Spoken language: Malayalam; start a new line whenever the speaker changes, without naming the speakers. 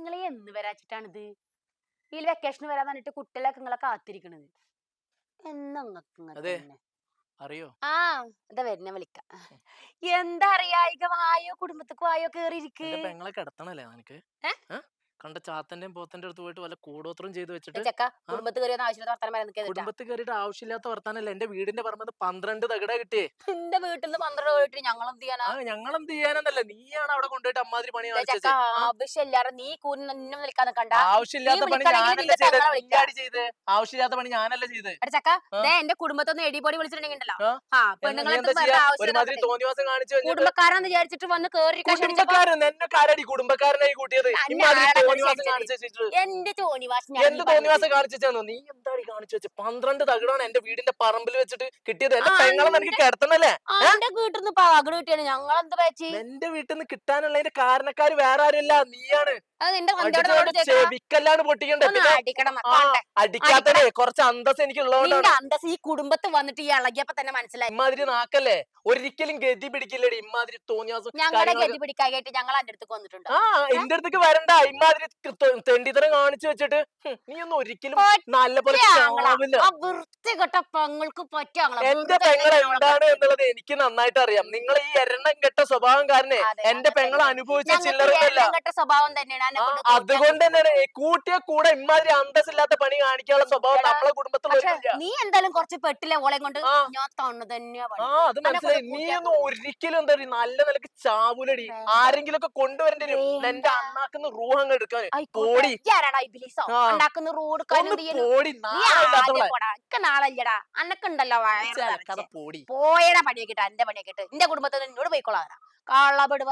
നിങ്ങളെ എന്ന് വരാച്ചിട്ടാണിത് ഈ വെക്കേഷൻ വരാൻ പറഞ്ഞിട്ട് കുട്ടികളൊക്കെ നിങ്ങളെ കാത്തിരിക്കണത്? എന്നാ
അതെ. അറിയോ?
ആ എന്താ വരുന്ന വിളിക്ക. എന്താ അറിയായിക വായോ കുടുംബത്തേക്ക് വായോ കേറിയിരിക്ക്?
പെങ്ങളെ കിടത്തണല്ലേ നിനക്ക്? കണ്ട ചാത്തന്റെയും പോത്തന്റെ അടുത്ത് പോയിട്ട് വല്ല കൂടോത്രം ചെയ്ത് വെച്ചിട്ട്
ചെക്ക ആവശ്യമില്ലാത്ത വർത്തമാനം
കുടുംബത്തിൽ കയറിയിട്ട് ആവശ്യമില്ലാത്ത വർത്താനല്ല. എന്റെ വീടിന്റെ പറമ്പത്ത് പന്ത്രണ്ട് തകിട കിട്ടിയേ.
എന്റെ വീട്ടിൽ നിന്ന് പന്ത്രണ്ട് പോയിട്ട് ഞങ്ങൾ എന്ത് ചെയ്യാനാ?
ആ ചെയ്യാനെന്നല്ല. നീയാണ് അവിടെ കൊണ്ടുപോയിട്ട് അമ്മാതിരി പണി
ദേ
കാണിച്ചത്
ചെക്ക ആവശ്യമില്ലാതെ നീ കൂരി നിന്നെ വിളിക്കാൻ നിൽക്കണ്ട.
ആവശ്യമില്ലാത്ത
നീ
പണി
വിളിക്കണമെങ്കിൽ
ഞാനല്ല
നിന്റെ
ചെയ്തത്.
പെങ്ങളെ വിളിക്കാം.
നീയാടി ചെയ്ത്. ആവശ്യമില്ലാത്ത പണി ഞാനല്ല ചെയ്ത്.
എടാ ചക്ക
ആ.
ദേ എന്റെ കുടുംബത്തൊന്നും എടിപൊടി വിളിച്ചിട്ടുണ്ടെങ്കിൽ ഉണ്ടല്ലോ
ആ.
ആ
എന്നാ നീ
പെണ്ണുങ്ങളെ
എന്താ ചെയ്യാ ഒരുമാതിരി തോന്നിവാസം കാണിച്ചു കഴിഞ്ഞിട്ട്
കുടുംബക്കാരാന്ന് വിചാരിച്ചിട്ട് വന്ന് കേറി
കുടുംബക്കാരൻ എന്നെ കാരടി. കുടുംബക്കാരനായി കൂട്ടിയത്.
അന്നെ
ഇമ്മാതിരി
ആരാ എന്റെ തോന്നിവാസം
എന്ത് തോന്നിവാസം കാണിച്ചു നീ എന്താടി കാണിച്ചു വെച്ചത് പന്ത്രണ്ട് തകിടാണ് എന്റെ വീടിന്റെ പറമ്പിൽ വെച്ചിട്ട് കിട്ടിയത്. എന്റെ പെങ്ങളെ നിനക്ക് കിടത്തണല്ലേ?
എന്റെ വീട്ടിൽ നിന്ന് പകട് കിട്ടിയാണ്. ഞങ്ങൾ എന്താ
എന്റെ വീട്ടിൽ നിന്ന് കിട്ടാനുള്ളതിന്റെ കാരണക്കാര് വേറെ ആരുമില്ല. നീയാണ്.
അത് നിന്റെ
അടിച്ച്
കൊണ്ടോട്
കൊണ്ട് ചെവിക്കല്ലാണ് പൊട്ടിക്കണ്ടേ
അടിക്കണം
ആ, കുറച്ച് അന്തസ്
അന്തസ് ഈ കുടുംബത്ത് വന്നിട്ട് ഈ ഇളകിയപ്പോ തന്നെ മനസ്സിലായി.
നാക്കല്ലേ? ഒരിക്കലും ഗതി പിടിക്കില്ലടി ഇമ്മാതിരി തോന്നിയാസം
ഞങ്ങളുടെ ഗതി പിടിക്കാനായിട്ട് ഞങ്ങൾ എന്റെ അടുത്ത് വന്നിട്ടുണ്ട്.
ആ എന്റെ അടുത്തേക്ക് വരണ്ട. ത- തെണ്ടിത്തരം കാണിച്ചു വെച്ചിട്ട്. നീ ഒന്നും ഒരിക്കലും നല്ല പോലെ ചാവില്ല.
ആ വൃത്തികെട്ട പെങ്ങൾക്ക് പറ്റാങ്ങളെ
എന്റെ പെങ്ങൾ എന്താണ് എന്നുള്ളത് എനിക്ക് നന്നായിട്ട് അറിയാം. നിങ്ങൾ ഈ എരണം കെട്ട സ്വഭാവം കാരണേ എന്റെ പെങ്ങൾ. അനുഭവിച്ച
കെട്ട സ്വഭാവം തന്നെയാണ്.
അതുകൊണ്ട് തന്നെയാണ് കൂട്ടിയ കൂടെ ഇമ്മാതിരി അന്തസ്സില്ലാത്ത പണി കാണിക്കാനുള്ള സ്വഭാവം നമ്മളെ കുടുംബത്തിൽ
നീ എന്തായാലും കുറച്ച് പെട്ടില്ല ഓളെ കൊണ്ട്. ഞാൻ തണ്ണു തന്നെയാ
അത് മനസ്സിലായി. നീ ഒന്നും ഒരിക്കലും എന്താ പറയുക, നല്ല നിലയ്ക്ക് ചാവുലടി. ആരെങ്കിലും ഒക്കെ കൊണ്ടുവരേണ്ടി വരും. എന്റെ അണ്ണാക്കുന്ന റൂഹ് അങ്ങ് എടുക്കാൻ.
കോടി
പോടി.
ഉണ്ടാക്കുന്ന റോഡ്
പോടി. നാളെ
നാളല്ലടാ അന്നക്കുണ്ടല്ലോ പോയടാ പണിയൊക്കെ എന്റെ പണിയൊക്കെ എന്റെ കുടുംബത്തിൽ എന്നോട് പോയിക്കോളാം. കള്ളപ്പെടുവ.